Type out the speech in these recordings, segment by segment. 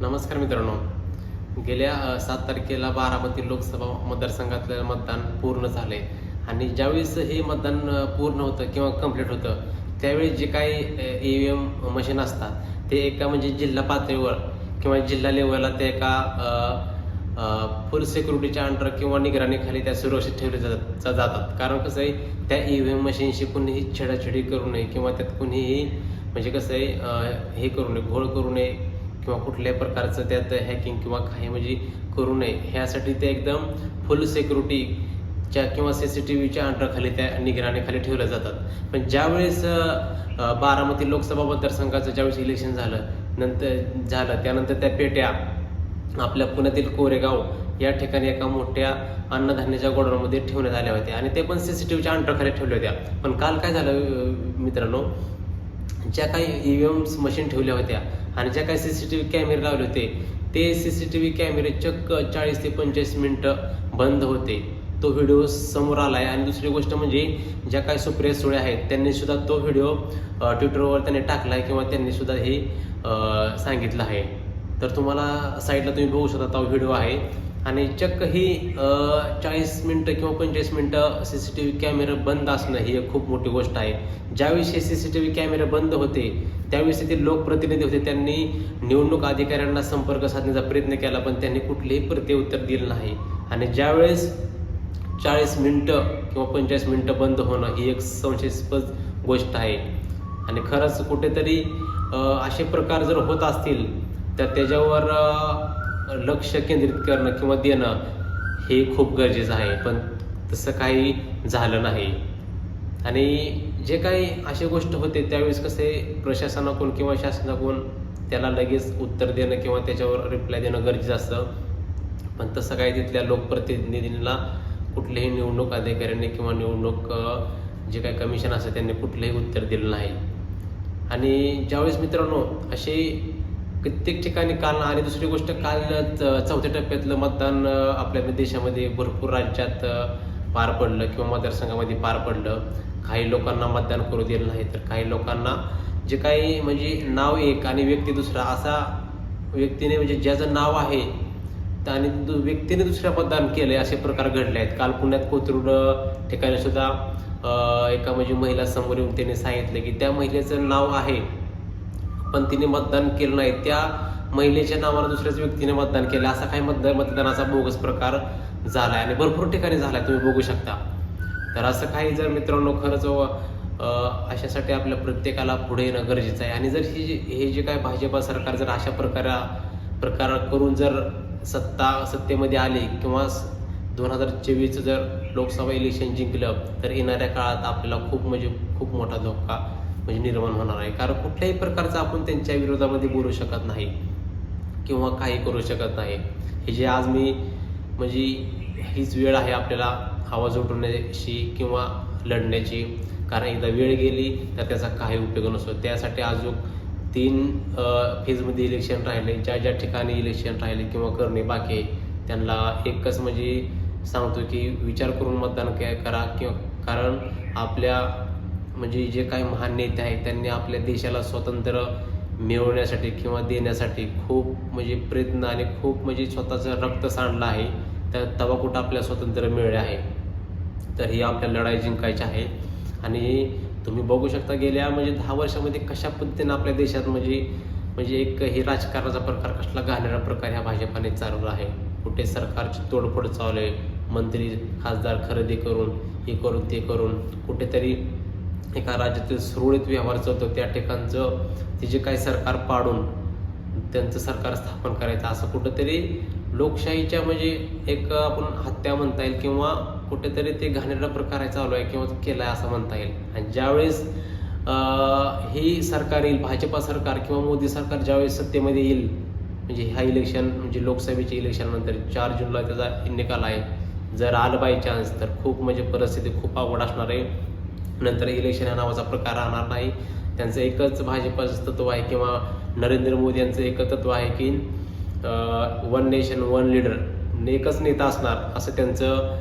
नमस्कार मित्रांनो. गेल्या सात तारखेला बारामती लोकसभा मतदारसंघातलं मतदान पूर्ण झाले आणि ज्यावेळेस हे मतदान पूर्ण होतं किंवा कंप्लीट होतं त्यावेळी जे काही ई व्ही एम मशीन असतात ते एका म्हणजे जिल्हा पातळीवर किंवा जिल्हा लेवलला ते एका फुल सिक्युरिटीच्या अंडर किंवा निगराणीखाली त्या सुरक्षित ठेवले जातात जा- जातात. कारण कसं आहे त्या ई व्ही एम मशीनशी कुणीही छेडाछेडी करू नये किंवा त्यात कुणीही म्हणजे कसं आहे हे करू नये घोळ करू नये किंवा कुठल्याही प्रकारचं त्यात हॅकिंग किंवा काही म्हणजे करू नये. ह्यासाठी ते एकदम फुल सिक्युरिटीच्या किंवा सी सी टी व्हीच्या अंडरखाली त्या निगराणीखाली ठेवल्या जातात. पण ज्यावेळेस बारामती लोकसभा मतदारसंघाचं ज्यावेळेस इलेक्शन झालं नंतर झालं त्यानंतर त्या पेट्या आपल्या पुण्यातील कोरेगाव या ठिकाणी एका मोठ्या अन्नधान्याच्या गोडाऊनमध्ये ठेवण्यात आल्या होत्या. आणि ते पण सी सी टी व्हीच्या अंडरखाली ठेवल्या होत्या. पण काल काय झालं मित्रांनो? ज्या काही ई व्ही एम्स मशीन ठेवल्या होत्या आणि ज्या काही सी सी टी व्ही कॅमेरे लावले होते ते सी सी टी व्ही कॅमेरे चक्क चाळीस ते पंचेचाळीस मिनटं बंद होते. तो व्हिडिओ समोर आला आहे आणि दुसरी गोष्ट म्हणजे ज्या काही सुप्रिया सुळे आहेत त्यांनी सुद्धा तो व्हिडिओ ट्विटरवर त्यांनी टाकला आहे किंवा त्यांनी सुद्धा हे सांगितलं आहे. तर तुम्हाला साईडला तुम्ही बघू शकता तो व्हिडिओ आहे. आणि चक्क ही चाळीस मिनटं किंवा पंचेचाळीस मिनटं सी सी टी व्ही कॅमेरे बंद असणं ही एक खूप मोठी गोष्ट आहे. ज्यावेळेस हे सी सी टी व्ही कॅमेरे बंद होते त्यावेळेस ते लोकप्रतिनिधी होते त्यांनी निवडणूक अधिकाऱ्यांना संपर्क साधण्याचा प्रयत्न केला पण त्यांनी कुठलेही प्रत्युत्तर दिलं नाही. आणि ज्यावेळेस चाळीस मिनटं किंवा पंचेचाळीस मिनटं बंद होणं ही एक संशयास्पद गोष्ट आहे. आणि खरंच कुठेतरी असे प्रकार जर होत असतील तर त्याच्यावर लक्ष केंद्रित करणं किंवा देणं हे खूप गरजेचं आहे. पण तसं काही झालं नाही. आणि जे काही अशी गोष्ट होते त्यावेळेस कसे प्रशासनाकडून किंवा शासनाकडून त्याला लगेच उत्तर देणं किंवा त्याच्यावर रिप्लाय देणं गरजेचं असतं. पण तसं काही तिथल्या लोकप्रतिनिधींना कुठल्याही निवडणूक अधिकाऱ्यांनी किंवा निवडणूक जे काही कमिशन असतं त्यांनी कुठलंही उत्तर दिलं नाही. आणि ज्यावेळेस मित्रांनो असे कित्येक ठिकाणी काल आणि दुसरी गोष्ट काल चौथ्या टप्प्यातलं मतदान आपल्या देशामध्ये भरपूर राज्यात पार पडलं किंवा मतदारसंघामध्ये पार पडलं. काही लोकांना मतदान करू दिलं नाही तर काही लोकांना जे काही म्हणजे नाव एक आणि व्यक्ती दुसरा असा व्यक्तीने म्हणजे ज्याचं नाव आहे आणि दु- व्यक्तीने दुसऱ्या मतदान केलं असे प्रकार घडले आहेत. काल पुण्यात कोथरूड ठिकाणी सुद्धा एका म्हणजे महिला समोर येऊन त्यांनी सांगितलं की त्या महिलेचं नाव आहे. पण तिने मतदान केलं नाही. त्या महिलेच्या नावानं दुसऱ्याच व्यक्तीने मतदान केलं. असा काही मतदान मतदानाचा बोगस प्रकार झालाय आणि भरपूर ठिकाणी झालाय. तुम्ही बघू शकता. तर असं काही जर मित्रांनो खरंच अशासाठी आपल्या प्रत्येकाला पुढे येणं गरजेचं आहे. आणि जर ही जी- हे जे काय भाजपा सरकार जर अशा प्रकारा प्रकार करून जर सत्ता सत्तेमध्ये आली किंवा दोन हजार चोवीसचं जर लोकसभा इलेक्शन जिंकलं तर येणाऱ्या काळात आपल्याला खूप म्हणजे खूप मोठा धोका म्हणजे निर्माण होणार आहे. कारण कुठल्याही प्रकारचं आपण त्यांच्या विरोधामध्ये बोलू शकत नाही किंवा काही करू शकत नाही. हे जे आज मी म्हणजे हीच वेळ आहे आपल्याला आवाज उठवण्याची किंवा लढण्याची. कारण एकदा वेळ गेली तर त्याचा काही उपयोग नसतो. त्यासाठी अजून तीन फेजमध्ये इलेक्शन राहिले. ज्या ज्या ठिकाणी इलेक्शन राहिले किंवा करणे बाकी आहे त्यांना एकच म्हणजे सांगतो की विचार करून मतदान करा किंवा कारण आपल्या म्हणजे जे काही महान नेते आहेत त्यांनी आपल्या देशाला स्वतंत्र मिळवण्यासाठी किंवा देण्यासाठी खूप म्हणजे प्रयत्न आणि खूप म्हणजे स्वतःचं रक्त सांडलं आहे. तर तवा कुठं आपल्याला स्वतंत्र मिळले आहे. तर ही आपल्या लढाई जिंकायची आहे. आणि तुम्ही बघू शकता गेल्या म्हणजे दहा वर्षामध्ये कशा पद्धतीने आपल्या देशात म्हणजे म्हणजे एक हे राजकारणाचा प्रकार कसला घालणारा प्रकार ह्या भाजपाने चालवला आहे. कुठे सरकारची तोडफोड चालू आहे. मंत्री खासदार खरेदी करून हे करून ते करून कुठेतरी एका राज्यातील सुरळीत व्यवहार चालतो त्या ठिकाणचं ते जे काही सरकार पाडून त्यांचं सरकार स्थापन करायचं असं कुठंतरी लोकशाहीच्या म्हणजे एक आपण हत्या म्हणता येईल किंवा कुठेतरी ते घाणेरडा प्रकार चालू आहे किंवा केला आहे असं म्हणता येईल. आणि ज्यावेळेस ही सरकार येईल भाजपा सरकार किंवा मोदी सरकार ज्यावेळेस सत्तेमध्ये येईल म्हणजे ह्या इलेक्शन म्हणजे लोकसभेच्या इलेक्शननंतर चार जूनला त्याचा निकाल आहे. जर आलं बाय चान्स तर खूप म्हणजे परिस्थिती खूप आवड असणार आहे. नंतर इलेक्शन या नावाचा प्रकार राहणार नाही. त्यांचं एकच भाजपाचं तत्व आहे किंवा नरेंद्र मोदी यांचं एक तत्व आहे की वन नेशन वन लीडर एकच नेता असणार असं त्यांचं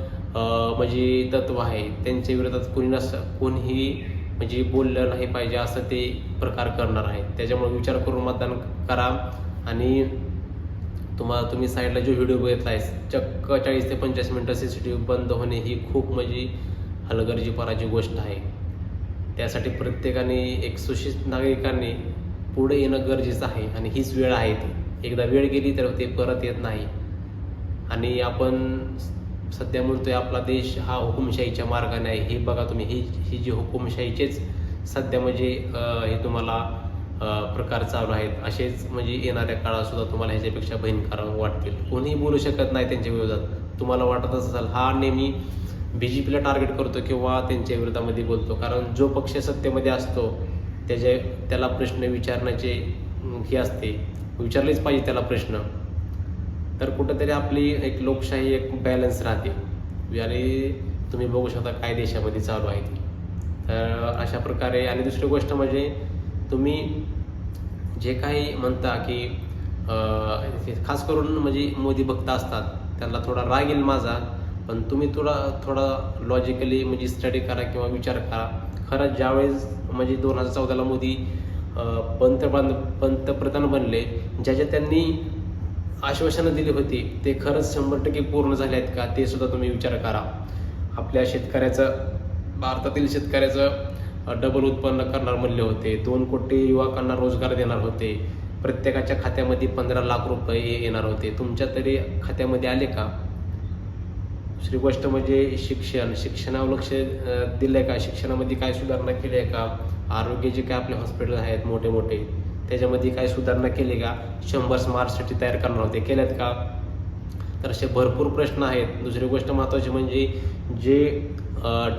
म्हणजे तत्व आहे. त्यांच्या विरोधात कोणी नस कोणीही म्हणजे बोललं नाही पाहिजे असं ते प्रकार करणार आहे. त्याच्यामुळे विचार करून मतदान करा आणि तुम्हाला तुम्ही साईडला जो व्हिडिओ बघितलाय चक्क चाळीस ते पंचेचाळीस मिनटं सी सी टी व्ही बंद होणे ही खूप म्हणजे हलगर्जीपणाची गोष्ट आहे. त्यासाठी प्रत्येकाने एक सुशिक्षित नागरिकांनी पुढे येणं गरजेचं आहे आणि हीच वेळ आहे ती. एकदा वेळ गेली तर ते परत येत नाही. आणि आपण सध्या म्हणतोय आपला देश हा हुकुमशाहीच्या मार्गाने आहे. हे बघा तुम्ही ही ही जी हुकुमशाहीचेच सध्या म्हणजे हे तुम्हाला प्रकार चालू आहेत. असेच म्हणजे येणाऱ्या काळातसुद्धा तुम्हाला ह्याच्यापेक्षा भयंकर वाटतील. कोणीही बोलू शकत नाही त्यांच्या विरोधात. तुम्हाला वाटत असेल हा नेहमी बी जे पीला टार्गेट करतो किंवा त्यांच्या विरोधामध्ये बोलतो. कारण जो पक्ष सत्तेमध्ये असतो त्याचे त्याला प्रश्न विचारण्याचे हे असते. विचारलेच पाहिजे त्याला प्रश्न. तर कुठंतरी आपली एक लोकशाही एक बॅलन्स राहते. आणि तुम्ही बघू शकता काय देशामध्ये चालू आहे ती. तर अशा प्रकारे आणि दुसरी गोष्ट म्हणजे तुम्ही जे काही म्हणता की खास करून म्हणजे मोदी भक्त असतात त्यांना थोडा राग येईल माझा. पण तुम्ही थोडा थोडा लॉजिकली म्हणजे स्टडी करा किंवा विचार करा. खरंच ज्यावेळेस म्हणजे दोन हजार चौदाला मोदी पंतप्रधान पंतप्रधान बनले ज्याच्या त्यांनी आश्वासनं दिली होती ते खरंच शंभर टक्के पूर्ण झाले आहेत का ते सुद्धा तुम्ही विचार करा. आपल्या शेतकऱ्याचं भारतातील शेतकऱ्याचं डबल उत्पन्न करणार म्हणले होते दोन कोटी युवकांना रोजगार देणार होते प्रत्येकाच्या खात्यामध्ये पंधरा लाख रुपये येणार होते. तुमच्या तरी खात्यामध्ये आले का? दुसरी गोष्ट म्हणजे शिक्षण. शिक्षणावर लक्ष दिलं दिलंय का? शिक्षणामध्ये काय सुधारणा केली आहे का आरोग्याचे काय आपले हॉस्पिटल आहेत मोठे मोठे त्याच्यामध्ये काय सुधारणा केली का? शंभर स्मार्ट सिटी तयार करणार होते. केल्यात का? तर असे भरपूर प्रश्न आहेत. दुसरी गोष्ट महत्त्वाची म्हणजे जे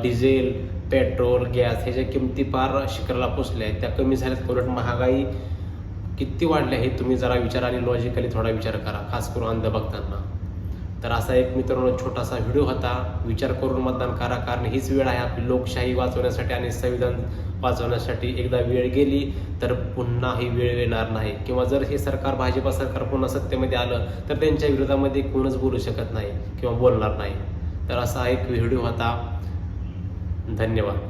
डिझेल पेट्रोल गॅस ह्याच्या किमती फार शिखराला पोचल्या आहेत त्या कमी झाल्यात. उलट महागाई किती वाढल्या हे तुम्ही जरा विचार आणि लॉजिकली थोडा विचार करा. खास करून अंध बघताना. तर असा एक मित्रांनो छोटासा व्हिडिओ होता. विचार करून मतदान करा कारण हीच वेळ आहे. आपली लोकशाही वाचवण्यासाठी आणि संविधान वाचवण्यासाठी एकदा वेळ गेली तर पुन्हा ही वेळ येणार नाही. किंवा जर हे सरकार भाजपा सरकार पुन्हा सत्तेमध्ये आलं तर त्यांच्या विरोधामध्ये कोणच बोलू शकत नाही किंवा बोलणार नाही. तर असा एक व्हिडिओ होता. धन्यवाद.